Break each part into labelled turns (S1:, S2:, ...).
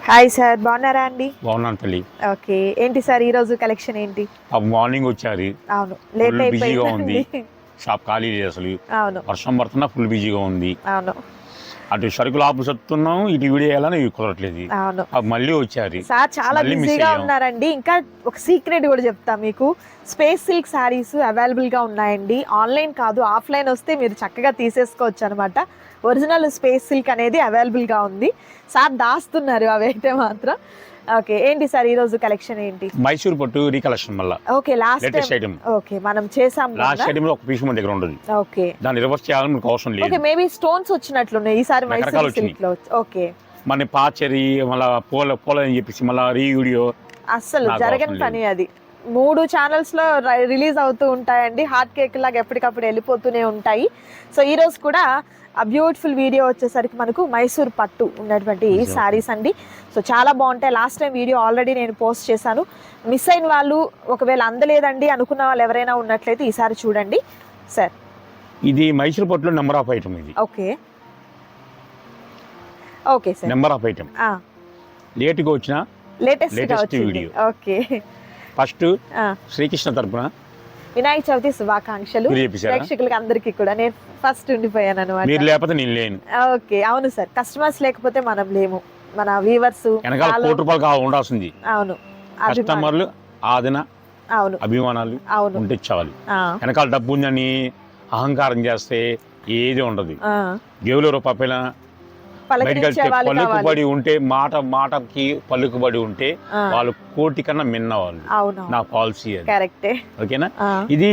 S1: Hi sir బాగున్నారా అండి?
S2: బాగున్నాను తల్లి.
S1: ఓకే ఏంటి సార్ ఈ రోజు కలెక్షన్ ఏంటి?
S2: మార్నింగ్ వచ్చారు
S1: అవును లేట్
S2: బిజీగా ఉంది. షాప్ ఖాళీ లేదు అసలు.
S1: అవును.
S2: వర్షం పడుతున్నా ఫుల్ బిజీగా ఉంది.
S1: అవును.
S2: అటు సరుకులు ఆపు చెప్తున్నాం ఇటు వీడియో వేయాలని ఇవి కుదరట్లేదు.
S1: అవును.
S2: మళ్ళీ వచ్చారు
S1: సార్ చాలా బిజీగా. ఉన్నారండి. ఇంకా ఒక సీక్రెట్ కూడా చెప్తా మీకు. స్పేస్ సిల్క్ శారీస్ అవైలబుల్గా ఉన్నాయండి. ఆన్లైన్ కాదు ఆఫ్లైన్ వస్తే మీరు చక్కగా తీసేసుకోవచ్చు అనమాట. ఒరిజినల్ స్పేస్ సిల్క్ అనేది అవైలబుల్గా ఉంది. సార్ దాస్తున్నారు అవి అయితే మాత్రం. ఓకే ఏంటి సార్ ఈ రోజు కలెక్షన్ ఏంటి?
S2: మైసూర్ పట్టు రీకలెక్షన్ మళ్ళీ.
S1: Okay last
S2: latest item
S1: okay మనం చేసాం
S2: లాస్ట్ ఐటమ్లో ఒక పీస్ మన దగ్గర ఉండదు
S1: ఓకే.
S2: దాన్ని రివర్స్ చేయాలని మీకు అవసరం
S1: ఓకే
S2: లేదు
S1: మేబీ స్టోన్స్ వచ్చినట్లున్నాయి. ఈసారి
S2: రకరకాలు
S1: మైసూర్ సిల్క్లో ఓకే.
S2: మన పాచరి మళ్ళీ పూల పూల అని చెప్పేసి మళ్ళీ రీ వీడియో
S1: అస్సలు జరగని పని అది. మూడు ఛానల్స్లో రిలీజ్ అవుతూ ఉంటాయండి. హాట్ కేక్ లాగా ఎప్పటికప్పుడు వెళ్ళిపోతూనే ఉంటాయి. సో ఈ రోజు కూడా ఆ బ్యూటిఫుల్ వీడియో వచ్చేసరికి మనకు మైసూర్ పట్టు ఉన్నటువంటి. శారీస్ అండి. సో చాలా బాగుంటాయి. లాస్ట్ టైం వీడియో ఆల్రెడీ నేను పోస్ట్ చేశాను. మిస్ అయిన వాళ్ళు ఒకవేళ అందలేదండి అనుకున్న వాళ్ళు ఎవరైనా ఉన్నట్లయితే ఈసారి చూడండి. సార్
S2: ఇది మైసూర్ పట్టులో నెంబర్ ఆఫ్ ఐటమ్ ఇది.
S1: Okay okay sir
S2: number of item లేట్గా వచ్చిన
S1: లేటెస్ట్
S2: video.
S1: ఓకే
S2: ఫస్ట్
S1: ఆ.
S2: శ్రీకృష్ణ తరపున
S1: వినాయక చవితి శుభాకాంక్షలు. ప్రేక్షకులకి అందరికీ కూడా. నేను ఫస్ట్ ఉండిపోయాను అనమాట
S2: మీరు లేకపోతే నేను లేను.
S1: ఓకే అవును సార్. కస్టమర్స్ లేకపోతే మనం లేము. మన వీవర్స్
S2: వెనకాల కోటి రూపాయలు ఉండాల్సింది.
S1: అవును.
S2: కస్టమర్లు ఆదిన
S1: అవును.
S2: అభిమానాలు
S1: అవును.
S2: ఉంటే చాలు. వెనకాల డబ్బు ఉందని అహంకారం చేస్తే ఏది ఉండదు.
S1: ఆ.
S2: జేబులో రూపాయి పైన బయటకు
S1: పలకరించే వాళ్ళు
S2: పలుకుబడి ఉంటే మాట మాటకి పలుకుబడి ఉంటే వాళ్ళు కోటి కన్నా మిన్న వాళ్ళు. నా పాలసీ అది.
S1: కరెక్టే.
S2: ఓకేనా? ఇది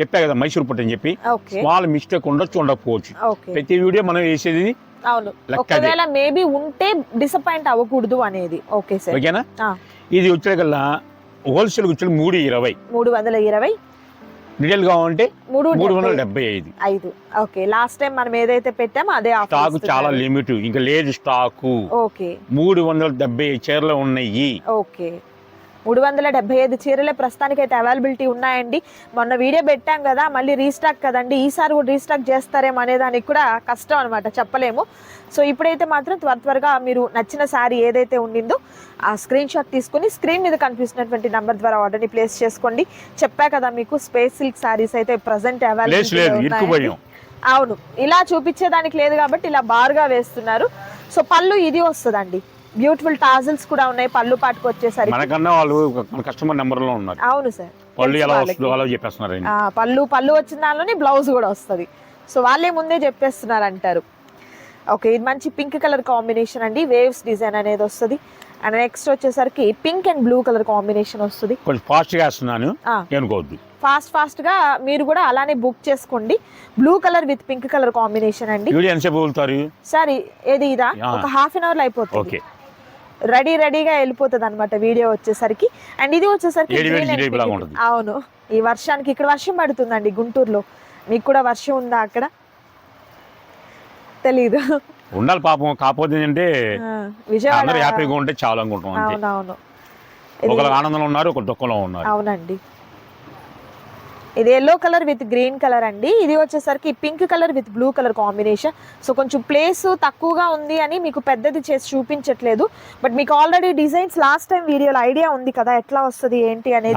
S2: చెప్పా కదా మైసూర్ పట్టు అని చెప్పి. స్మాల్ మిస్టేక్ ఉండొచ్చు ఉండకపోవచ్చు.
S1: ఓకే.
S2: ప్రతి వీడియో మనం వేసేది
S1: అవును. ఒకవేళ మేబీ ఉంటే డిసప్పాయింట్ అవ్వకూడదు అనేది. Okay sir.
S2: ఓకేనా. ఇది వచ్చేకల్లా హోల్సేల్ వచ్చి మూడు ఇరవై.
S1: మూడు వందల ఇరవై.
S2: రిటైల్ కావాలంటే
S1: మూడు
S2: మూడు వందల
S1: డెబ్బై
S2: ఐదు.
S1: ఐదు. ఓకే లాస్ట్ టైం మనం ఏదైతే పెట్టామో అదే
S2: స్టాక్ చాలా లిమిట్ ఇంకా లేదు స్టాకు.
S1: ఓకే.
S2: మూడు వందల డెబ్బై చీరలు ఉన్నాయి.
S1: ఓకే. మూడు వందల డెబ్బై ఐదు చీరలే ప్రస్తుతానికి అయితే అవైలబిలిటీ ఉన్నాయండి. మొన్న వీడియో పెట్టాం కదా మళ్ళీ రీస్టాక్ కదండి. ఈసారి కూడా రీస్టాక్ చేస్తారేమో అనే దానికి కూడా కష్టం అనమాట చెప్పలేము. సో ఇప్పుడైతే మాత్రం త్వర త్వరగా మీరు నచ్చిన శారీ ఏదైతే ఉండిందో ఆ స్క్రీన్ షాట్ తీసుకుని స్క్రీన్ మీద కనిపిస్తున్నటువంటి నంబర్ ద్వారా ఆర్డర్ని ప్లేస్ చేసుకోండి. చెప్పా కదా మీకు స్పేస్ సిల్క్ శారీస్ అయితే ప్రజెంట్
S2: ఇరుక్కుపోయాం
S1: అవును ఇలా చూపించేదానికి లేదు కాబట్టి ఇలా బారుగా వేస్తున్నారు. సో పళ్ళు ఇది వస్తుందండి. బ్యూటిఫుల్ టాజిల్స్ కూడా ఉన్నాయి పళ్ళు పాటుకు వచ్చేసరికి.
S2: మనకన్నా వాళ్ళు మన కస్టమర్ నెంబర్లో ఉన్నారు.
S1: అవును సార్.
S2: ఎలా. వస్తుందో అలా చెప్పేస్తున్నారు
S1: పళ్ళు పళ్ళు వచ్చిన దానిలోనే బ్లౌజ్ కూడా వస్తుంది. సో వాళ్ళే ముందే చెప్పేస్తున్నారు అంటారు ఓకే ఇది మంచి పింక్ కలర్ కాంబినేషన్ అండి. వేవ్స్ డిజైన్ అనేది వస్తుంది. అండ్ నెక్స్ట్ వచ్చేసరికి pink and blue colour combination వస్తుంది.
S2: కొంచెం ఫాస్ట్గా వేస్తున్నాను. అనుకోవద్దు
S1: ఫాస్ట్ ఫాస్ట్గా మీరు కూడా అలానే బుక్ చేసుకోండి. Blue colour with pink colour combination అండి. సార్ ఏది ఇదా. ఒక హాఫ్ అన్ అవర్లో అయిపోతుంది.
S2: ఓకే.
S1: రెడీ రెడీగా వెళ్ళిపోతుంది అనమాట వీడియో వచ్చేసరికి. అండ్ ఇది వచ్చేసరికి. అవును. ఈ వర్షానికి ఇక్కడ వర్షం పడుతుందండి గుంటూరులో. మీకు కూడా వర్షం ఉందా అక్కడ? తెలీదు.
S2: ఉండాలి పాపం కాకపోతే ఏంటంటే
S1: విజయవాడ
S2: అందరూ హ్యాపీగా ఉంటే చాలా అనుకుంటాం అంతే.
S1: అవునవును.
S2: ఒకరు ఆనందంలో ఉన్నారు ఒక దుఃఖంలో ఉన్నారు.
S1: అవునండి. ఇది yellow colour with green colour అండి. ఇది వచ్చేసరికి pink colour with blue colour combination so కొంచెం ప్లేస్ తక్కువగా ఉంది అని మీకు పెద్దది చేసి చూపించట్లేదు. బట్ మీకు ఆల్రెడీ డిజైన్స్ లాస్ట్ టైం వీడియోలో ఐడియా ఉంది కదా ఎట్లా వస్తుంది ఏంటి అనేది.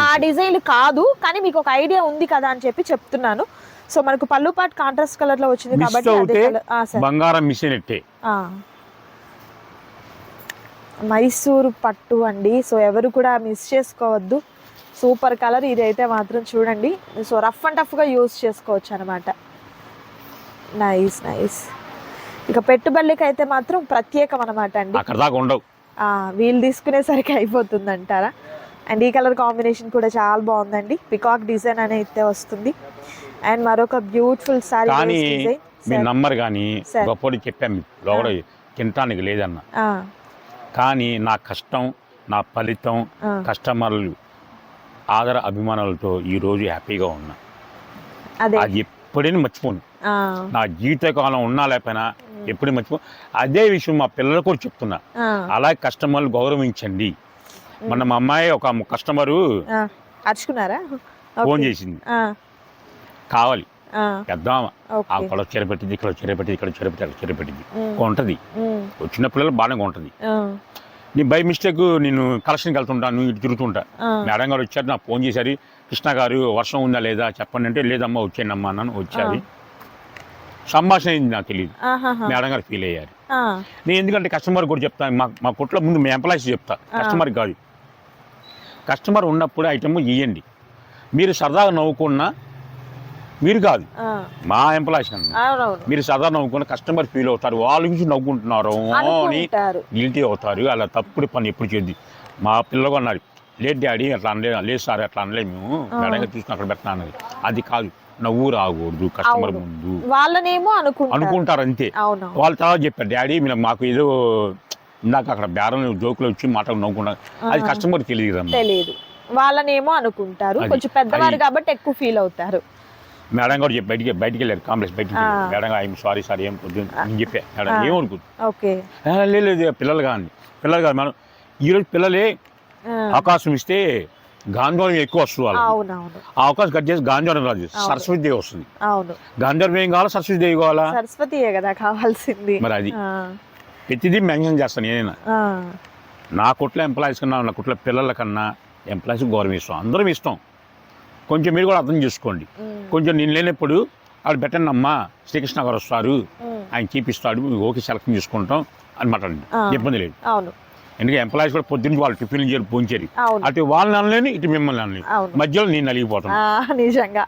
S1: ఆ డిజైన్ కాదు కానీ మీకు ఒక ఐడియా ఉంది కదా అని చెప్పి చెప్తున్నాను. సో మనకు పళ్ళు పాటు కాంట్రాస్ట్ కలర్లో వచ్చింది కాబట్టి.
S2: బంగారం అయినట్టే
S1: ఆ. మైసూరు పట్టు అండి. సో ఎవరు కూడా మిస్ చేసుకోవద్దు. సూపర్ కలర్ ఇది అయితే మాత్రం చూడండి. సో రఫ్ అండ్ టఫ్గా యూస్ చేసుకోవచ్చు అనమాట నైస్ నైస్ ఇక పెట్టుబడికి అయితే మాత్రం ప్రత్యేకం అనమాట అండి.
S2: అక్కడ దాకా ఉండవు.
S1: వీళ్ళు తీసుకునేసరికి అయిపోతుంది అంటారా అండ్ ఈ కలర్ కాంబినేషన్ కూడా చాలా బాగుందండి. పికాక్ డిజైన్ అయితే వస్తుంది. అండ్ మరొక బ్యూటిఫుల్ సారీ
S2: కానీ మీ నంబర్ కానీ. గొప్పటి చెప్పాం మీకు లోపల తినటానికి లేదన్న.
S1: ఆ,
S2: కానీ నా కష్టం నా ఫలితం
S1: ఆ,
S2: కస్టమర్లు ఆదర అభిమానాలతో ఈ రోజు హ్యాపీగా ఉన్నా.
S1: అదే.
S2: ఎప్పుడైనా మర్చిపోను. నా జీవితకాలం ఉన్నా లేకపోయినా ఎప్పుడు మర్చిపో అదే విషయం మా పిల్లలకు కూడా చెప్తున్నా. అలాగే కస్టమర్లు గౌరవించండి. మొన్న మా అమ్మాయి ఒక కస్టమరు.
S1: అరుచుకున్నారా?
S2: ఫోన్. చేసింది. కావాలి.
S1: ఆ,
S2: పెద్దామ ఆ
S1: ఓకే
S2: ఇక్కడ చెరపెట్టింది ఇక్కడ చెరపెట్టింది ఇక్కడ చెరపెట్టి అక్కడ చెరపెట్టింది
S1: ఉమ్,
S2: ఉంటది. చిన్న పిల్లలు బాగానే ఉంటుంది. నేను బై మిస్టేక్ నేను కలెక్షన్కి వెళ్తుంటాను ఇటు తిరుగుతుంటా. మేడం గారు వచ్చారు నాకు ఫోన్ చేశారు కృష్ణ గారు వర్షం ఉందా లేదా చెప్పండి అంటే లేదమ్మా వచ్చానమ్మా అన్నాను వచ్చారు. సంభాషణ అయింది నాకు తెలియదు. మేడం గారు ఫీల్ అయ్యారు. నేను ఎందుకంటే కస్టమర్ కూడా చెప్తాను మా మా కొట్లో ముందు మీ ఎంప్లాయీస్ చెప్తా కస్టమర్ కాదు. కస్టమర్ ఉన్నప్పుడు ఐటమ్ ఇవ్వండి మీరు సరదాగా నవ్వుకున్నా మీరు కాదు. మా ఎంప్లాయీస్ మీరు సరదా నవ్వుకున్న కస్టమర్ ఫీల్ అవుతారు. వాళ్ళ గురించి నవ్వుకుంటున్నారు. అని గిల్టీ అవుతారు. అలా తప్పుడు పని ఎప్పుడు చేద్ది మా పిల్లలు అన్నారు లేదు డాడీ అట్లా అనలేదు? లేదు సార్ అట్లా అనలేదు మేము మేడంగా చూసుకుని అక్కడ పెట్టినా అది కాదు. నవ్వు రాకూడదు కస్టమర్. ముందు.
S1: వాళ్ళనేమో అనుకుంటారు.
S2: అనుకుంటారు అంతే. వాళ్ళ తర్వాత చెప్పారు డాడీ మీరు మాకు ఏదో ఇందాక అక్కడ బేరం జోకులు వచ్చి మాటలు నవ్వుకున్నారు. అది. కస్టమర్ తెలియదు
S1: తెలియదు వాళ్ళనేమో అనుకుంటారు. కొంచెం పెద్దవారు కాబట్టి ఎక్కువ ఫీల్ అవుతారు.
S2: మేడం గారు చెప్పి బయటికి బయటికి వెళ్ళారు. కాంప్లెక్స్ బయటికి. మేడం ఐఎమ్ సారీ సార్ ఏం కొద్ది నేను చెప్పా. మేడం. ఏమనుకుంది
S1: ఓకే.
S2: "ఆ, లేదు పిల్లలు కానీ పిల్లలు కాదు మనం ఈరోజు పిల్లలే అవకాశం ఇస్తే గాంధీవరం ఎక్కువ వస్తుంది
S1: అవునవును.
S2: ఆ అవకాశం కట్ చేసి రాదు
S1: అవును.
S2: సరస్వతి దేవి వస్తుంది. గాంధీవరం ఏం కావాలా? సరస్వతి దేవి కావాలా?
S1: సరస్వతియే కదా కావాల్సింది.
S2: మరి అది. ప్రతిదీ మెన్షన్ చేస్తాను
S1: ఆ,
S2: నా కుట్ల ఎంప్లాయీస్ కన్నా నా కుట్ల పిల్లల కన్నా ఎంప్లాయీస్ గౌరవం ఇస్తాం అందరం ఇస్తాం కొంచెం మీరు కూడా అర్థం చేసుకోండి. కొంచెం నేను లేనప్పుడు వాళ్ళు పెట్టండి అమ్మా శ్రీకృష్ణ గారు వస్తారు. ఆయన చూపిస్తాడు ఓకే సెలెక్షన్ చేసుకుంటాం అని మాట్లాడండి
S1: ఆ.
S2: ఇబ్బంది లేదు.
S1: అవును.
S2: ఎందుకంటే ఎంప్లాయీస్ కూడా పొద్దున్న వాళ్ళు టిఫిన్ చేయాలి
S1: అవును.
S2: అటు వాళ్ళని అనలేని ఇటు మిమ్మల్ని అనలేని.
S1: అవును.
S2: మధ్యలో నేను నలిగిపోతాను.
S1: నిజంగా.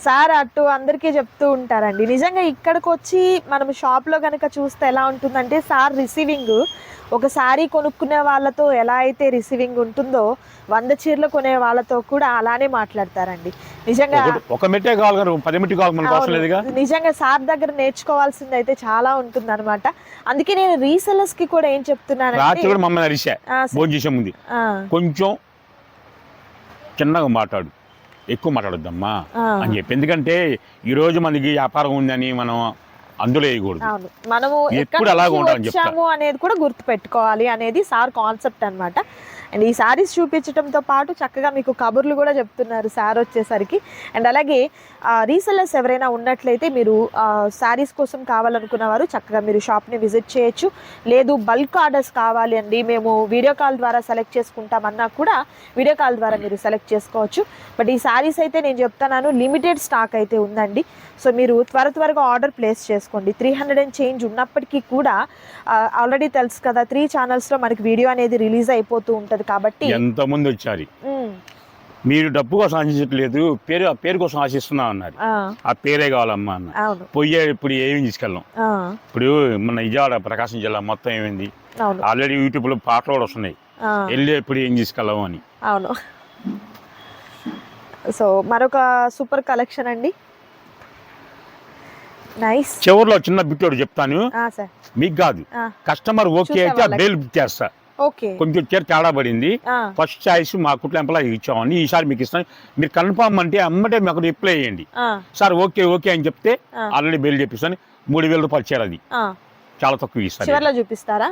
S1: సార్ అటు అందరికీ చెప్తూ ఉంటారండి. నిజంగా ఇక్కడికి వచ్చి మనం షాప్లో కనుక చూస్తే ఎలా ఉంటుందంటే సార్ రిసీవింగ్ ఒక శారీ కొనుక్కునే వాళ్ళతో ఎలా అయితే రిసీవింగ్ ఉంటుందో వంద చీరలు కొనే వాళ్ళతో కూడా అలానే మాట్లాడతారండి. నిజంగా
S2: ఒక మెట్టే కావాలి.
S1: నిజంగా సార్ దగ్గర నేర్చుకోవాల్సింది అయితే చాలా ఉంటుంది అనమాట అందుకే నేను రీసెలర్స్కి కూడా ఏం ఆ,
S2: కొంచెం చిన్నగా మాట్లాడు. ఎక్కువ మాట్లాడొద్దమ్మా అని చెప్పి. ఎందుకంటే ఈరోజు మనకి వ్యాపారం ఉందని మనం అందులో వేయకూడదు.
S1: మనము
S2: ఎప్పుడు అలాగే ఉండాలని చెప్తా.
S1: వచ్చాము అనేది కూడా గుర్తు పెట్టుకోవాలి అనేది సార్ కాన్సెప్ట్ అన్నమాట. అండ్ ఈ సారీస్ చూపించడంతో పాటు చక్కగా మీకు కబుర్లు కూడా చెప్తున్నారు సార్ వచ్చేసరికి. అండ్ అలాగే రీసెల్లర్స్ ఎవరైనా ఉన్నట్లయితే మీరు శారీస్ కోసం కావాలనుకున్న వారు చక్కగా మీరు షాప్ని విజిట్ చేయొచ్చు. లేదు బల్క్ ఆర్డర్స్ కావాలి అండి మేము వీడియో కాల్ ద్వారా సెలెక్ట్ చేసుకుంటామన్నా కూడా వీడియో కాల్ ద్వారా మీరు సెలెక్ట్ చేసుకోవచ్చు. బట్ ఈ శారీస్ అయితే నేను చెప్తున్నాను లిమిటెడ్ స్టాక్ అయితే ఉందండి. సో మీరు త్వర త్వరగా ఆర్డర్ ప్లేస్ చేసుకోండి. త్రీ హండ్రెడ్ అండ్ చేంజ్ ఉన్నప్పటికీ కూడా ఆల్రెడీ తెలుసు కదా త్రీ ఛానల్స్లో మనకి వీడియో అనేది రిలీజ్ అయిపోతూ ఉంటుంది. కాబట్టి
S2: ఎంతమంది వచ్చారు
S1: ఉమ్,
S2: మీరు డబ్బు కోసం ఆశించట్లేదు పేరు ఆ పేరు కోసం ఆశిస్తున్నా అన్నారు.
S1: ఆ,
S2: పేరే కావాలమ్మా అన్న.
S1: అవును.
S2: పోయే ఇప్పుడు ఏమి తీసుకెళ్ళాం? ఇప్పుడు మన విజయవాడ ప్రకాశం జిల్లా మొత్తం ఏమైంది? ఆల్రెడీ యూట్యూబ్లో పాటలు కూడా వస్తున్నాయి. వెళ్ళి ఎప్పుడు ఏం తీసుకెళ్ళాము అని.
S1: అవును. సో మరొక సూపర్ కలెక్షన్ అండి. నైస్.
S2: చివరిలో చిన్న బిట్టోడు చెప్తాను. మీకు కాదు. కస్టమర్ ఓకే అయితే. బెయిల్ బుక్ చేస్తా. కొంచెం చీర తేడా పడింది. ఫస్ట్ చాయిస్ మా కుట్ల ఎంప్లాయీ ఇచ్చామని ఈసారి మీకు ఇస్తాను మీరు కన్ఫామ్ అంటే అమ్మటే మాకు రిప్లై చేయండి సార్ ఓకే ఓకే అని చెప్తే. ఆల్రెడీ బెయిల్ చెప్పిస్తాను మూడు వేల రూపాయలు చీర అది చాలా తక్కువ ఇస్తాను
S1: చివర్లో చూపిస్తారా?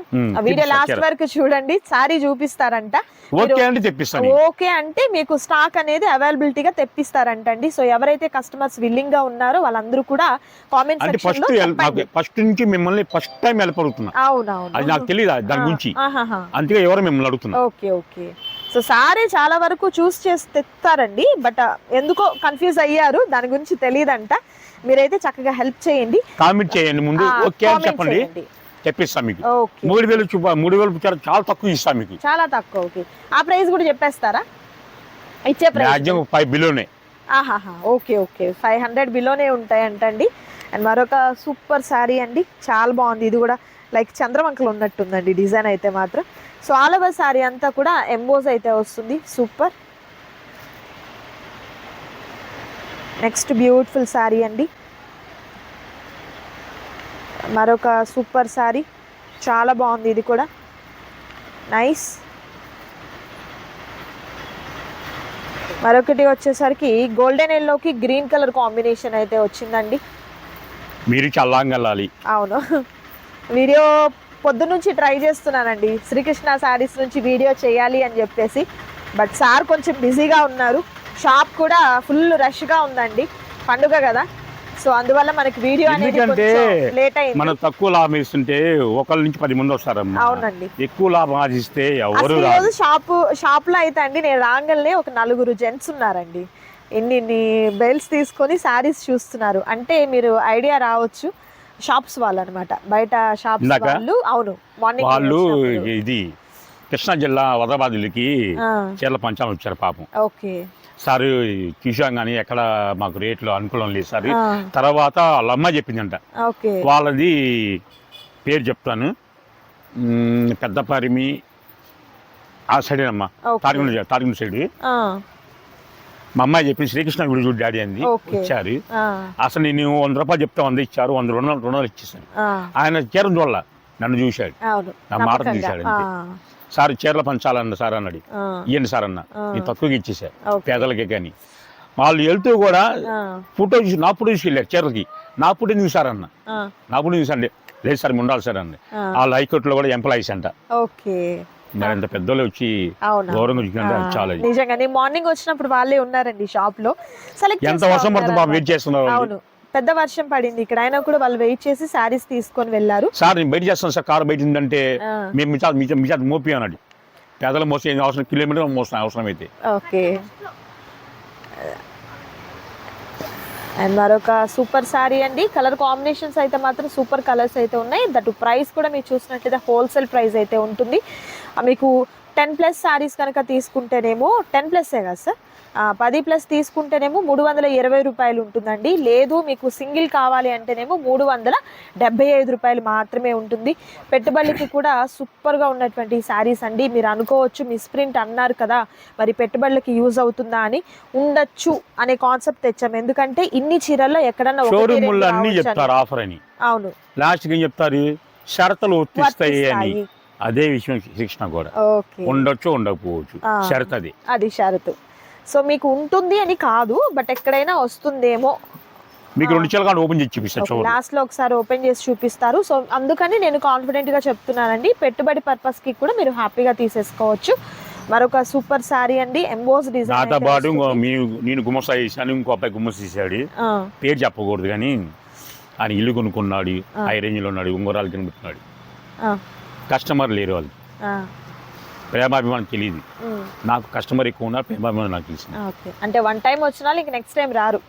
S1: Video last. వరకు చూడండి సారీ చూపిస్తారంట.
S2: ఓకే అంటే తెప్పిస్తాను
S1: ఓకే అంటే మీకు స్టాక్ అనేది అవైలబిలిటీగా తెప్పిస్తారంటండి. సో ఎవరైతే కస్టమర్స్ విల్లింగ్గా ఉన్నారో వాళ్ళందరూ కూడా కామెంట్
S2: అంటే ఫస్ట్. ఫస్ట్ నుంచి మిమ్మల్ని ఫస్ట్ టైం వెళ్ళపడుతున్నా
S1: అవునవును.
S2: అది నాకు తెలియదు దాని గురించి. అందుకే ఎవరు మిమ్మల్ని అడుగుతున్నా.
S1: Okay okay. సో సారీ చాలా వరకు చూస్ చేసి తెస్తారండి బట్ ఎందుకో కన్ఫ్యూజ్ అయ్యారు దాని గురించి తెలియదంట మీరైతే చక్కగా హెల్ప్ చేయండి.
S2: కామెంట్ చేయండి ముందు. ఓకే అని చెప్పండి.
S1: చేయండి.
S2: తెప్పిస్తాం మీకు.
S1: ఓకే.
S2: మూడు వేలు చూప మూడు వేలు చాలా తక్కువ ఇస్తాం మీకు.
S1: చాలా తక్కువ ఓకే. ఆ ప్రైస్ కూడా చెప్పేస్తారా? ఇచ్చే ప్రైస్
S2: ఫైవ్ బిలోనే.
S1: ఆహాహా ఓకే ఓకే. ఫైవ్ హండ్రెడ్ బిలోనే ఉంటాయంటండి. అండ్ మరొక సూపర్ శారీ అండి. చాలా బాగుంది. ఇది కూడా లైక్ చంద్రవంకలు ఉన్నట్టుందండి డిజైన్ అయితే మాత్రం. సో ఆల్ ఓవర్ శారీ అంతా కూడా ఎంబోజ్ అయితే వస్తుంది. సూపర్. నెక్స్ట్ బ్యూటిఫుల్ శారీ అండి. మరొక సూపర్ శారీ. చాలా బాగుంది ఇది కూడా. నైస్. మరొకటి వచ్చేసరికి గోల్డెన్ ఎల్లోకి గ్రీన్ కలర్ కాంబినేషన్ అయితే వచ్చిందండి.
S2: మీరు చల్లాంగా వెళ్ళాలి
S1: అవును. వీడియో పొద్దు నుంచి ట్రై చేస్తున్నానండి. శ్రీకృష్ణ శారీస్ నుంచి వీడియో చేయాలి అని చెప్పేసి. బట్ సార్ కొంచెం బిజీగా ఉన్నారు. షాప్ కూడా ఫుల్ రష్గా ఉందండి. పండుగ కదా. సో అందువల్ల మనకి వీడియో అనేది లేట్ అయింది.
S2: మనం తక్కువ లాభం ఇస్తుంటే ఒకళ్ళ నుంచి పది మంది వస్తారమ్మా.
S1: అవునండి.
S2: ఎక్కువ లాభం ఆశిస్తే ఎవరు
S1: ఈరోజు షాపు షాప్లో అయితే అండి నేను రాగానే ఒక నలుగురు జెంట్స్ ఉన్నారండి. ఇన్ని ఇన్ని బెల్ట్స్ తీసుకొని శారీస్ చూస్తున్నారు. అంటే మీరు ఐడియా రావచ్చు. షాప్స్ వాళ్ళు అనమాట బయట షాప్స్? వాళ్ళు అవును మార్నింగ్
S2: వాళ్ళు ఇది కృష్ణా జిల్లా వదబాదులకి చీరల పంచాలు వచ్చారు పాపం.
S1: ఓకే.
S2: సార్ చూసాం కానీ ఎక్కడ మాకు రేట్లు అనుకూలం లేదు సార్. తర్వాత వాళ్ళ అమ్మ చెప్పిందంట. వాళ్ళది పేరు చెప్తాను. పెద్ద పరిమి ఆ సైడ్ అమ్మా. తాడిగుండ తాడిగుండ సైడ్ మా అమ్మాయి చెప్పింది శ్రీకృష్ణ విడి చూడు డాడీ అంది. ఇచ్చారు అసలు నేను వంద రూపాయలు చెప్తే వంద ఇచ్చారు వంద రుణాలు రుణాలు ఇచ్చేసాను ఆయన చీర చూడాల. నన్ను చూశాడు. నా మాట
S1: ఆ,
S2: అంతే. సార్ చీరలు పంచాలన్న సార్ అన్నాడు. ఇవ్వండి సార్ అన్న. నేను తక్కువగా ఇచ్చేసా. పేదలకే కానీ. వాళ్ళు వెళ్తూ కూడా ఫోటో చూసి నా ఫోటో తీసుకెళ్ళారు చీరలకి. నా ఫోటో చూసారు అన్న?
S1: ఆ,
S2: నా ఫోటో చూసండి లేదు సార్ ఉండాలి సార్ అండి
S1: ఆ.
S2: ఆ హైకోర్టులో కూడా ఎంప్లాయీస్ అంట.
S1: ఓకే.
S2: మరి అంత పెద్దలు వచ్చి
S1: ఆ,
S2: చాలా ఇది.
S1: నిజంగానే మార్నింగ్ వచ్చినప్పుడు వాళ్ళే ఉన్నారండి షాప్లో సెలెక్ట్
S2: ఎంత వర్షం పడుతుంది బాబు వెయిట్ చేస్తున్నారు వాళ్ళు.
S1: అవును. పెద్ద వర్షం పడింది. ఇక్కడ అయినా కూడా వాళ్ళు వెయిట్ చేసి శారీస్ తీసుకొని వెళ్ళారు.
S2: సార్ నేను బయట చేస్తాను సార్. కారు బయట ఉందంటే మేము మీ చేత మీ చేత- మీ చేత మోపి అన్నాడు. పేదల మోసం అవసరం? కిలోమీటర్ మోసం అవసరం అయితే
S1: ఓకే. అండ్ మరొక సూపర్ శారీ అండి. కలర్ కాంబినేషన్స్ అయితే మాత్రం సూపర్ కలర్స్ అయితే ఉన్నాయి. దట్ ప్రైస్ కూడా మీరు చూసినట్లయితే హోల్సేల్ ప్రైస్ అయితే ఉంటుంది. మీకు టెన్ ప్లస్ శారీస్ కనుక తీసుకుంటేనేమో టెన్ ప్లస్సే కదా సార్? పది ప్లస్ తీసుకుంటేనేమో మూడు వందల ఇరవై రూపాయలు ఉంటుందండి. లేదు మీకు సింగిల్ కావాలి అంటేనేమో మూడు వందల డెబ్బై ఐదు రూపాయలు మాత్రమే ఉంటుంది. పెట్టుబడికి కూడా సూపర్గా ఉన్నటువంటి శారీస్ అండి. మీరు అనుకోవచ్చు మిస్ ప్రింట్ అన్నారు కదా మరి పెట్టుబడులకి యూజ్ అవుతుందా అని. ఉండొచ్చు అనే కాన్సెప్ట్ తెచ్చాం. ఎందుకంటే ఇన్ని చీరల్లో ఎక్కడన్నా
S2: అన్ని. చెప్తారు ఆఫర్ అని.
S1: అవును.
S2: లాస్ట్కి ఏం చెప్తారు? షరతులు వర్తిస్తాయి అని. అదే విషయం శిక్షణ కూడా. ఉండొచ్చు ఉండకపోవచ్చు. షరత్ అది
S1: అది షరతు. సో మీకు ఉంటుంది అని కాదు బట్ ఎక్కడైనా వస్తుందేమో.
S2: మీకు రెండు చీరలు ఓపెన్ చేసి చూపిస్తారు
S1: లాస్ట్లో ఒకసారి ఓపెన్ చేసి చూపిస్తారు. సో అందుకని నేను కాన్ఫిడెంట్గా చెప్తున్నానండి. పెట్టుబడి పర్పస్కి కూడా మీరు హ్యాపీగా తీసేసుకోవచ్చు. మరొక సూపర్ శారీ అండి ఎంబోస్
S2: నాతో
S1: డిజైన్
S2: పాటు ఇంకో మీ నేను గుమ్మసా చేశాను ఇంకో అబ్బాయి గుమ్మస తీశాడు పేరు చెప్పకూడదు కానీ ఆయన ఇల్లు కొనుక్కున్నాడు
S1: ఆ.
S2: హై రేంజ్లో ఉన్నాడు ఉంగరాలు తినబెట్టున్నాడు కస్టమర్ లేరు వాళ్ళు ప్రేమాభిమానం తెలియదు నాకు కస్టమర్ ఎక్కువ ఉన్నారు ప్రేమాభిమానం నాకు తెలిసింది
S1: ఓకే. అంటే వన్ టైం వచ్చిన ఇంక నెక్స్ట్ టైం రారు.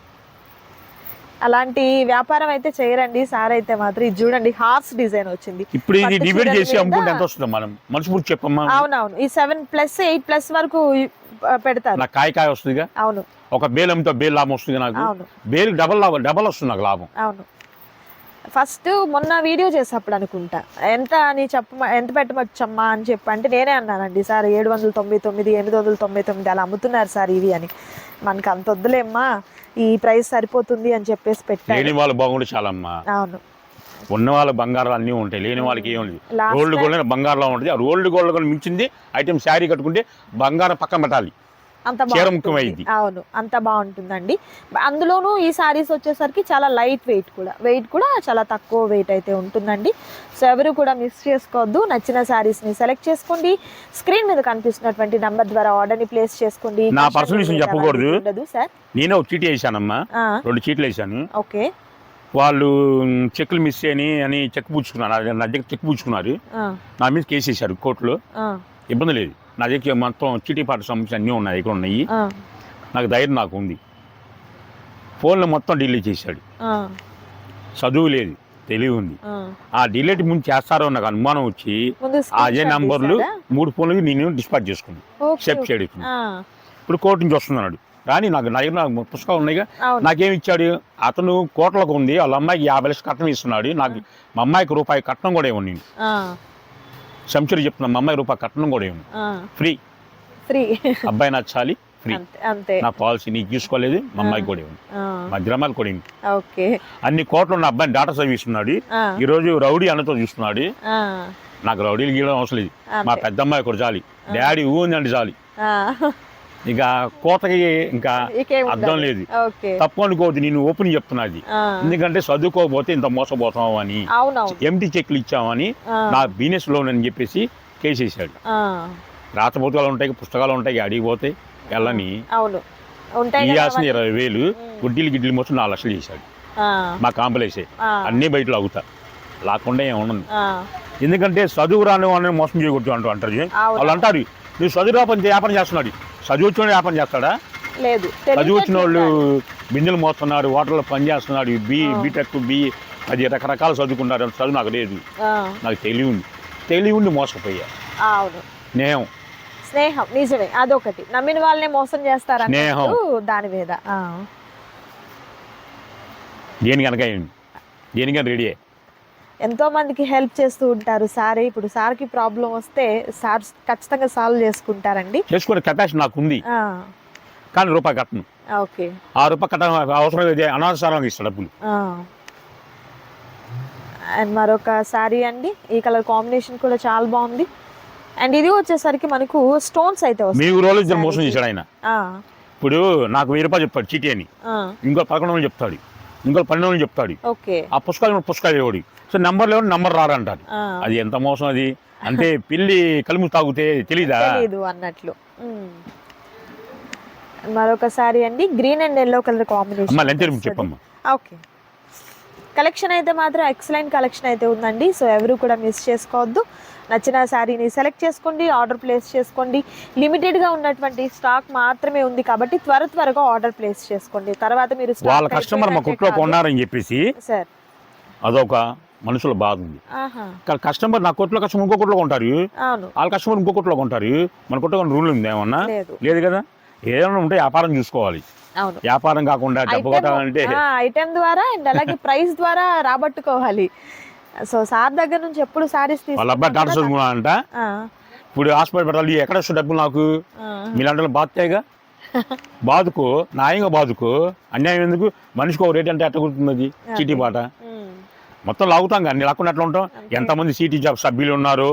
S1: అలాంటి వ్యాపారం అయితే చేయరండి. సార్ అయితే మాత్రం ఇది చూడండి హార్స్ డిజైన్ వచ్చింది.
S2: ఇప్పుడు ఇది డివైడ్ చేసి అమ్ముకుంటే ఎంత వస్తుంది మనం మనసు చెప్పమ్మా.
S1: అవునవును. ఈ సెవెన్ ప్లస్ ఎయిట్ ప్లస్ వరకు పెడతారు.
S2: నాకు కాయ కాయ వస్తుందిగా.
S1: అవును.
S2: ఒక బేల్ అమ్మితే బేల్ లాభం వస్తుంది నాకు.
S1: అవును.
S2: బేల్ డబల్ లాభం డబల్ వస్తుంది నాకు లాభం.
S1: అవును. ఫస్ట్ మొన్న వీడియో చేసేప్పుడు అనుకుంటా. ఎంత అని చెప్ప ఎంత పెట్టమచ్చమ్మా అని చెప్పి అంటే నేనే అన్నానండి సార్ ఏడు వందల తొంభై తొమ్మిది ఎనిమిది వందల తొంభై తొమ్మిది అలా అమ్ముతున్నారు సార్ ఇవి అని. మనకు అంత వద్దులేమ్మా ఈ ప్రైస్ సరిపోతుంది అని చెప్పేసి పెట్టాను
S2: వాళ్ళు బాగుంటే చాలమ్మా.
S1: అవును.
S2: ఉన్న వాళ్ళ బంగారాలు అన్నీ ఉంటాయి లేని వాళ్ళకి ఏం లేదు రోల్డ్ గోల్డ్ బంగారంలో ఉంటుంది. ఆ రోల్డ్ గోల్డ్ కూడా మించింది ఐటమ్ శారీ కట్టుకుంటే బంగారం పక్కన పెట్టాలి.
S1: అంత.
S2: ముఖ్యమైంది.
S1: అవును అంత బాగుంటుందండి. అందులోనూ ఈ సారీస్ వచ్చేసరికి చాలా లైట్ వెయిట్ కూడా. వెయిట్ కూడా చాలా తక్కువ వెయిట్ అయితే ఉంటుందండి. సో ఎవరు కూడా మిస్ చేసుకోవద్దు. నచ్చిన శారీస్ని సెలెక్ట్ చేసుకోండి. స్క్రీన్ మీద కనిపిస్తున్నటువంటి నంబర్ ద్వారా ఆర్డర్ని ప్లేస్ చేసుకోండి.
S2: నా personal విషయం చెప్పకూడదు.
S1: ఉండదు సార్
S2: నేనే ఒక చీటీ వేసానమ్మా. రెండు చీట్లు వేసాను.
S1: ఓకే
S2: వాళ్ళు మ్, చెక్కులు మిస్ అని అని చెక్ పుచ్చుకున్నారు. నా- దగ్గర చెక్ పుచ్చుకున్నారు. నా మీద కేసు వేశారు కోర్టులో. ఇబ్బంది లేదు. నా దగ్గర మొత్తం చీటీ పాట సంబంధించి అన్నీ ఉన్నాయి. ఇక్కడ ఉన్నాయి. నాకు ధైర్యం నాకు ఉంది. ఫోన్లో మొత్తం డిలీట్ చేశాడు. చదువు లేదు తెలివి ఉంది. ఆ. డిలీట్ ముందు చేస్తారో నాకు అనుమానం వచ్చి అదే నంబర్లు మూడు ఫోన్లకి నేను డిస్పాచ్ చేసుకున్నాను సెప్ చేయడం ఇప్పుడు. కోర్టు నుంచి వస్తున్నాడు కానీ నాకు నా దగ్గర నాకు పుస్తకాలు ఉన్నాయిగా.
S1: అవును.
S2: నాకేం ఇచ్చాడు? అతను కోట్లకు ఉంది. వాళ్ళ అమ్మాయికి యాభై లక్షలు కట్నం ఇస్తున్నాడు. నాకు మా అమ్మాయికి రూపాయి కట్నం కూడా ఇవ్వండి సంచులు చెప్తున్నా మా అమ్మాయి రూపాయి కట్నం కూడా
S1: ఆ,
S2: ఫ్రీ.
S1: ఫ్రీ.
S2: అబ్బాయి నచ్చాలి ఫ్రీ.
S1: అంతే
S2: నా పాలసీ నీకు తీసుకోలేదు మా అమ్మాయికి కూడా ఇవ్వండి మా గ్రామాలు కూడా ఇవ్వండి
S1: ఓకే.
S2: అన్ని కోట్లు ఉన్న అబ్బాయిని డాటా చదివిస్తున్నాడు
S1: ఆ,
S2: ఈరోజు రౌడీ అన్నతో చూస్తున్నాడు. నాకు రౌడీలు గీయడం అవసరం లేదు. మా
S1: అంతే.
S2: పెద్ద అమ్మాయి కూడా చాలి డాడీ ఊ ఉందండి చాలి.
S1: ఆ,
S2: ఇక కోతకి ఇంకా అర్థం. లేదు. తప్పు అనుకోవద్దు నేను ఓపెన్ చెప్తున్నది ఎందుకంటే చదువుకోకపోతే ఇంత మోసపోతాం అని ఎంటీ చెక్లు ఇచ్చామని నా బిజినెస్ లోన్ అని చెప్పేసి కేసు వేసాడు
S1: ఆ,
S2: రాతపుస్తకాలు ఉంటాయి పుస్తకాలు ఉంటాయి అడిగిపోతే వెళ్ళని. ఇవ్వాల్సిన. ఇరవై వేలు. గుడ్డీలు గిడ్డీలు మొత్తం నాలుగు లక్షలు చేశాడు. మా కాంపలేసే అన్నీ బయట లాగుతా లాకుండా ఏమి ఉండదు ఎందుకంటే చదువు రాని వాళ్ళని మోసం చేయకూడదు అంటూ అంటారు. వాళ్ళు అంటారు నువ్వు చదువు రాపని వ్యాపారం చేస్తున్నాడు. చదువు వచ్చిన వ్యాపారం చేస్తాడా?
S1: లేదు.
S2: చదువు వచ్చిన వాళ్ళు. బిందెలు మోస్తున్నారు హోటల్లో పని చేస్తున్నాడు బి. బీటెక్ బి అది రకరకాలు చదువుకున్నారు చదువు నాకు లేదు. నాకు తెలివి ఉంది తెలివి ఉండి మోసపోయా స్నేహం.
S1: స్నేహం. నిజమే. అదొకటి. నమ్మిన వాళ్ళనే మోసం చేస్తారు
S2: స్నేహం.
S1: దాని మీద. ఆ.
S2: దేనికనక దేనికైనా రెడీ
S1: ఎంతో మందికి హెల్ప్ చేస్తూ ఉంటారు సార్. ఇప్పుడు సార్కి ప్రాబ్లం వస్తే సార్ ఖచ్చితంగా సాల్వ్ చేసుకుంటారండి.
S2: చేసుకునే కెపాసిటీ నాకు ఉంది కానీ రూపాయి కట్టను.
S1: ఓకే.
S2: ఆ రూపాయి కట్ట అవసరం అనవసరంగా ఇస్తాడు డబ్బులు.
S1: అండ్ మరొక శారీ అండి. ఈ కలర్ కాంబినేషన్ కూడా చాలా బాగుంది. అండ్ ఇది వచ్చేసరికి మనకు స్టోన్స్ అయితే
S2: మీ ఊరోళ్ళు ఇద్దరు మోసం చేశాడు ఆయన. ఇప్పుడు నాకు వెయ్యి రూపాయలు చెప్తాడు చీటీ అని. ఇంకో పదకొండు చెప్తాడు. ఇంకో పన్నెండు చెప్తాడు.
S1: ఓకే.
S2: ఆ పుస్తకాలు పుస్తకాలు ఇవ్వడు సో నెంబర్ లేవు నెంబర్ రారంటారు. అది ఎంత మోసం అది? అంటే పిల్లి కలుము తాగితే తెలీదా?
S1: అన్నట్లు. మ్మ్. మరొక శారీ అండి green and yellow colour combination
S2: చెప్పమ్మా.
S1: ఓకే. కలెక్షన్ అయితే మాత్రం ఎక్సలెంట్ కలెక్షన్ అయితే ఉందండి. సో ఎవరు కూడా మిస్ చేసుకోవద్దు. నచ్చిన శారీని సెలెక్ట్ చేసుకోండి ఆర్డర్ ప్లేస్ చేసుకోండి. లిమిటెడ్గా ఉన్నటువంటి స్టాక్ మాత్రమే ఉంది కాబట్టి త్వర త్వరగా ఆర్డర్ ప్లేస్ చేసుకోండి. తర్వాత మీరు
S2: వాళ్ళ కస్టమర్ మా కుట్లో. కొన్నారని చెప్పేసి
S1: సార్.
S2: అదొక మనుషుల బాధ ఉంది. కానీ కస్టమర్ నా కొట్లో కస్టమర్ ఇంకో కొట్లో కొంటారు. వాళ్ళ కస్టమర్ ఇంకో కొట్లో కొంటారు. మన కొట్లో రూల్ ఉంది ఏమన్నా?
S1: లేదు.
S2: కదా? ఏదైనా ఉంటే వ్యాపారం చూసుకోవాలి. వ్యాపారం కాకుండా డబ్బు కొట్టాలంటే
S1: ఐటెం ద్వారా అండ్ అలాగే ప్రైస్ ద్వారా రాబట్టుకోవాలి. సో సార్ దగ్గర నుంచి ఎప్పుడు సారీస్
S2: వాళ్ళ అబ్బాయి డాక్టర్ చదువుకున్నాడంట ఇప్పుడు హాస్పిటల్ పెట్టాలి. ఎక్కడ వస్తే డబ్బులు నాకు? మీలాంటి బాధతేగా బాదుకో న్యాయంగా బాదుకో అన్యాయం ఎందుకు? మనిషికి ఒక రేట్ అంటే ఎట్ట గుర్తున్నది చీటీ పాట. మొత్తం లాగుతాం కానీ లాక్కుని ఎట్లా ఉంటాం. ఎంతమంది సీటీ జాబ్ సభ్యులు ఉన్నారు?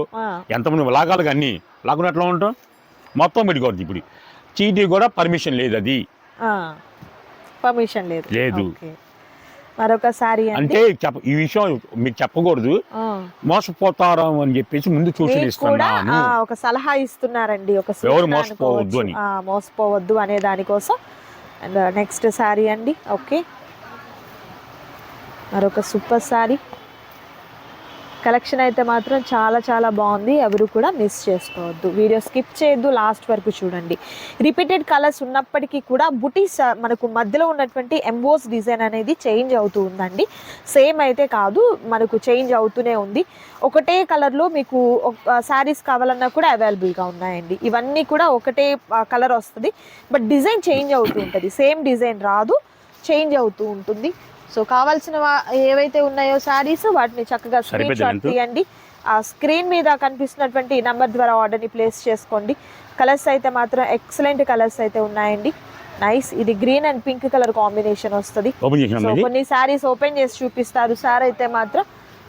S2: ఎంతమంది లాగాలి కానీ లాక్కుని ఎట్లా ఉంటాం? మొత్తం పెట్టుకోవద్దు ఇప్పుడు. చీటీ కూడా పర్మిషన్ లేదు అది.
S1: పర్మిషన్ లేదు.
S2: లేదు.
S1: ఓకే. మరొక సారీ
S2: అంటే ఈ విషయం మీకు చెప్పకూడదు మోసపోతారు అని చెప్పేసి ముందు సూచన
S1: ఆ, ఒక సలహా ఇస్తున్నారండి ఒక
S2: ఎవరు మోసపోవద్దు. అని.
S1: మోసపోవద్దు అనే దానికోసం అండ్ నెక్స్ట్ సారీ అండి ఓకే మరొక సూపర్ సారీ కలెక్షన్ అయితే మాత్రం చాలా చాలా బాగుంది. ఎవరు కూడా మిస్ చేసుకోవద్దు. వీడియో స్కిప్ చేయొద్దు. లాస్ట్ వరకు చూడండి. రిపీటెడ్ కలర్స్ ఉన్నప్పటికీ కూడా బుటీస్ మనకు మధ్యలో ఉన్నటువంటి ఎంబోస్ డిజైన్ అనేది చేంజ్ అవుతూ ఉందండి. సేమ్ అయితే కాదు మనకు చేంజ్ అవుతూనే ఉంది. ఒకటే కలర్లో మీకు శారీస్ కావాలన్నా కూడా అవైలబుల్గా ఉన్నాయండి. ఇవన్నీ కూడా ఒకటే కలర్ వస్తుంది. బట్ డిజైన్ చేంజ్ అవుతూ ఉంటుంది. సేమ్ డిజైన్ రాదు. చేంజ్ అవుతూ ఉంటుంది. సో కావాల్సిన ఏవైతే ఉన్నాయో శారీస్ వాటిని చక్కగా స్క్రీన్ షాట్? తీయండి. ఆ స్క్రీన్ మీద కనిపిస్తున్నటువంటి నంబర్ ద్వారా ఆర్డర్ని ప్లేస్ చేసుకోండి. కలర్స్ అయితే మాత్రం ఎక్సలెంట్ కలర్స్ అయితే ఉన్నాయండి. నైస్ ఇది green and pink colour combination వస్తుంది. కొన్ని శారీస్ ఓపెన్ చేసి చూపిస్తారు సార్ అయితే మాత్రం.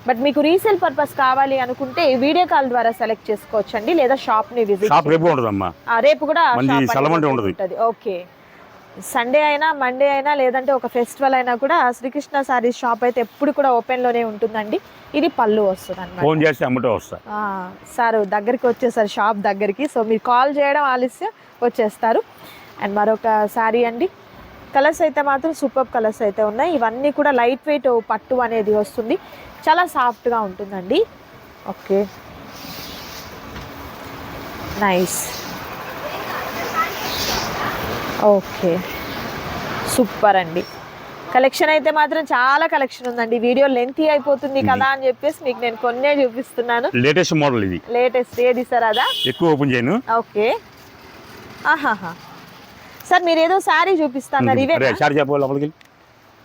S1: బట్ మీకు రీసేల్ పర్పస్ కావాలి అనుకుంటే వీడియో కాల్ ద్వారా సెలెక్ట్ చేసుకోవచ్చండి. లేదా షాప్ని విజిట్
S2: రేపు
S1: రేపు కూడా. ఉంటుంది. ఓకే సండే అయినా మండే అయినా లేదంటే ఒక ఫెస్టివల్ అయినా కూడా శ్రీకృష్ణ సారీస్ షాప్ అయితే ఎప్పుడు కూడా ఓపెన్లోనే ఉంటుందండి. ఇది పళ్ళు వస్తుంది అనమాట
S2: ఫోన్ అమ్మటే
S1: సార్ దగ్గరికి వచ్చేసారు షాప్ దగ్గరికి. సో మీరు కాల్ చేయడం ఆలస్యం వచ్చేస్తారు. అండ్ మరొక శారీ అండి. కలర్స్ అయితే మాత్రం సూపర్ కలర్స్ అయితే ఉన్నాయి. ఇవన్నీ కూడా లైట్ వెయిట్ పట్టు అనేది వస్తుంది. చాలా సాఫ్ట్గా ఉంటుందండి. Okay nice okay. సూపర్ అండి కలెక్షన్ అయితే మాత్రం చాలా కలెక్షన్ ఉందండి. వీడియో లెంతీ అయిపోతుంది కదా అని చెప్పేసి మీకు నేను కొన్నే చూపిస్తున్నాను.
S2: లేటెస్ట్ మోడల్ ఇది.
S1: లేటెస్ట్ ఏది సార్ అదా?
S2: ఎక్కువ ఓపెన్ చేయను.
S1: ఓకే. ఆహాహా. సార్ మీరు ఏదో శారీ చూపిస్తున్నారు. ఇవే
S2: చెప్పు లోపలికి వెళ్ళి.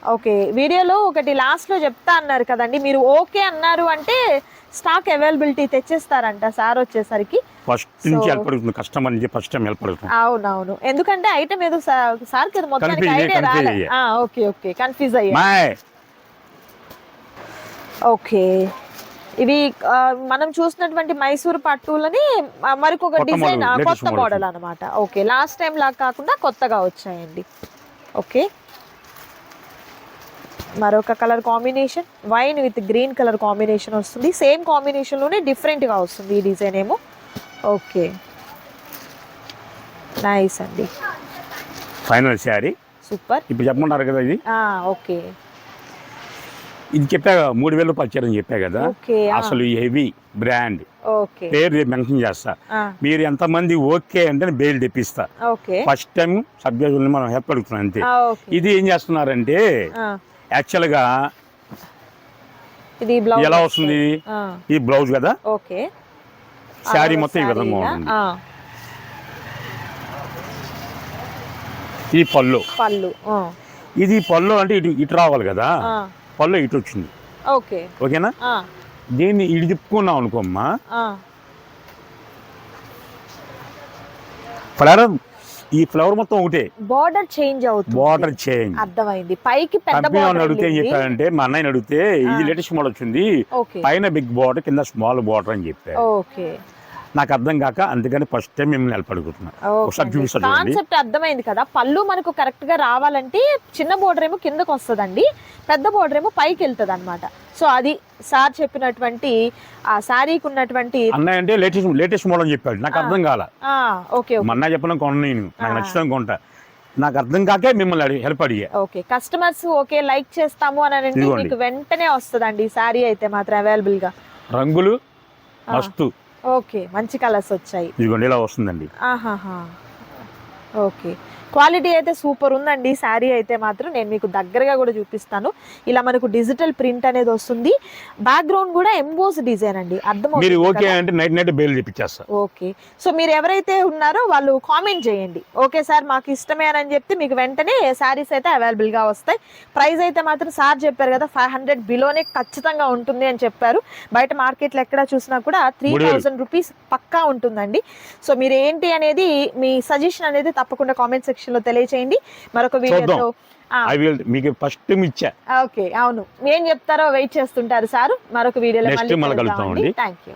S1: ఓకే వీడియోలో ఒకటి లాస్ట్లో చెప్తా అన్నారు కదండి. మీరు ఓకే అన్నారు అంటే స్టాక్ అవైలబిలిటీ తెచ్చేస్తారంట సార్ వచ్చేసరికి.
S2: ఫస్ట్ నుంచి హెల్ప్ అడుగుతుంది కస్టమర్ నుంచి ఫస్ట్ టైం హెల్ప్ అడుగుతుంది.
S1: అవునవును. ఎందుకంటే ఐటమ్ ఏదో సా- సార్కి అది మొత్తానికి ఐడియా రాలే. Okay okay. కన్ఫ్యూజ్ అయ్యా. ఓకే. ఇవి మనం చూసినటువంటి మైసూర్ పట్టులని మరికొక డిజైన్ కొత్త. మోడల్ అన్నమాట. ఓకే లాస్ట్ టైం లాగా కాకుండా కొత్తగా వచ్చాయండి. ఓకే. మరొక colour combination. Wine with green colour combination వస్తుంది. సేమ్ కాంబినేషన్లోనే డిఫరెంట్గా వస్తుంది ఈ డిజైన్ ఏమో. ఓకే. నైస్ అండి.
S2: ఫైనల్ శారీ.
S1: సూపర్.
S2: ఇప్పుడు చెప్పమంటారు కదా ఇది?
S1: ఓకే.
S2: ఇది చెప్పా మూడు వేలు పచ్చారని చెప్పా కదా? అసలు హెవీ బ్రాండ్.
S1: ఓకే.
S2: పేరు మెన్షన్ చేస్తా. మీరు ఎంతమంది ఓకే అంటే బెయిల్ తెప్పిస్తా. ఫస్ట్ టైం సబ్జెక్టుని మనం హెల్ప్ అడుగుతున్నాం అంతే. ఇది ఏం చేస్తున్నారంటే యాక్చువల్గా
S1: ఇది బ్లౌజ్
S2: ఎలా వస్తుంది? ఈ బ్లౌజ్ కదా?
S1: ఓకే.
S2: శారీ మొత్తం ఈ విధంగా? ఉంటుంది. ఈ పళ్ళు.
S1: పళ్ళు
S2: ఇది పళ్ళు అంటే ఇటు ఇటు రావాలి కదా? పళ్ళు ఇటు వచ్చింది.
S1: ఓకే.
S2: ఓకేనా? దీన్ని ఇటు తిప్పుకున్నాం అనుకోమ్మా. ఫ్లవర్ ఈ ఫ్లవర్ మొత్తం ఒకటే.
S1: బార్డర్ చేంజ్ అవుతుంది.
S2: బార్డర్ చేంజ్
S1: అర్థమైంది. పైకి పెద్ద బార్డర్
S2: అడిగితే ఏం చెప్పారంటే మా అన్నయ్యని అడిగితే ఇది. లేటెస్ట్ మోడల్ వచ్చింది. పైన బిగ్ బార్డర్ కింద స్మాల్ బార్డర్ అని చెప్పారు.
S1: ఓకే
S2: నాకు అర్థం కాక అందుకని ఫస్ట్ టైం మిమ్మల్ని హెల్ప్ అడుగుతున్నా. ఒకసారి చూపిస్తా చూడండి
S1: కాన్సెప్ట్ అర్థమైంది కదా. పళ్ళు మనకు కరెక్ట్గా రావాలంటే చిన్న బోర్డర్ ఏమో కిందకు వస్తుందండి. పెద్ద బోర్డర్ ఏమో పైకి వెళ్తుంది అనమాట సో అది సార్ చెప్పినటువంటి ఆ శారీకి ఉన్నటువంటి
S2: అన్నయ్య అంటే లేటెస్ట్ లేటెస్ట్ మోడల్ అని చెప్పాడు. నాకు. అర్థం కాల.
S1: ఆ, ఓకే
S2: మా అన్నయ్య చెప్పడం కొన నేను. నాకు
S1: ఆ.
S2: నచ్చుతాం కొంట. నాకు అర్థం కాకే మిమ్మల్ని అడిగి హెల్ప్ అడిగా.
S1: ఓకే కస్టమర్స్ ఓకే లైక్ చేస్తాము అని అంటే. మీకు వెంటనే వస్తుందండి ఈ శారీ అయితే మాత్రం అవైలబుల్గా.
S2: రంగులు మస్తు.
S1: ఓకే మంచి కలర్స్ వచ్చాయి.
S2: ఇదిగోండి ఇలా వస్తుందండి.
S1: ఆహాహా. ఓకే. క్వాలిటీ అయితే సూపర్ ఉందండి. శారీ అయితే మాత్రం నేను మీకు దగ్గరగా కూడా చూపిస్తాను. ఇలా మనకు డిజిటల్ ప్రింట్ అనేది వస్తుంది. బ్యాక్గ్రౌండ్ కూడా ఎంబోస్ డిజైన్ అండి. అర్థం
S2: మీరు ఓకే అంటే నైట్ నైట్ బెయిల్ తెప్పించేస్తా
S1: ఓకే. సో మీరు ఎవరైతే ఉన్నారో వాళ్ళు కామెంట్ చేయండి. ఓకే సార్ మాకు ఇష్టమే అని చెప్తే మీకు వెంటనే శారీస్ అయితే అవైలబుల్గా వస్తాయి. ప్రైస్ అయితే మాత్రం సార్ చెప్పారు కదా ఫైవ్ హండ్రెడ్ బిలోనే ఖచ్చితంగా ఉంటుంది అని చెప్పారు. బయట మార్కెట్లో ఎక్కడ చూసినా కూడా త్రీ. థౌసండ్ రూపీస్ పక్కా ఉంటుందండి. సో మీరు ఏంటి అనేది మీ సజెషన్ అనేది తప్పకుండా కామెంట్ సెక్షన్ లో తెలియచేయండి. మరొక వీడియోతో
S2: ఐ విల్ మీకు ఫస్ట్ టైం ఇచ్చా.
S1: ఓకే అవును. ఏం చెప్తారో వెయిట్ చేస్తుంటారు సార్. మరొక వీడియోలో మళ్ళీ
S2: కలుద్దామండి.
S1: Thank you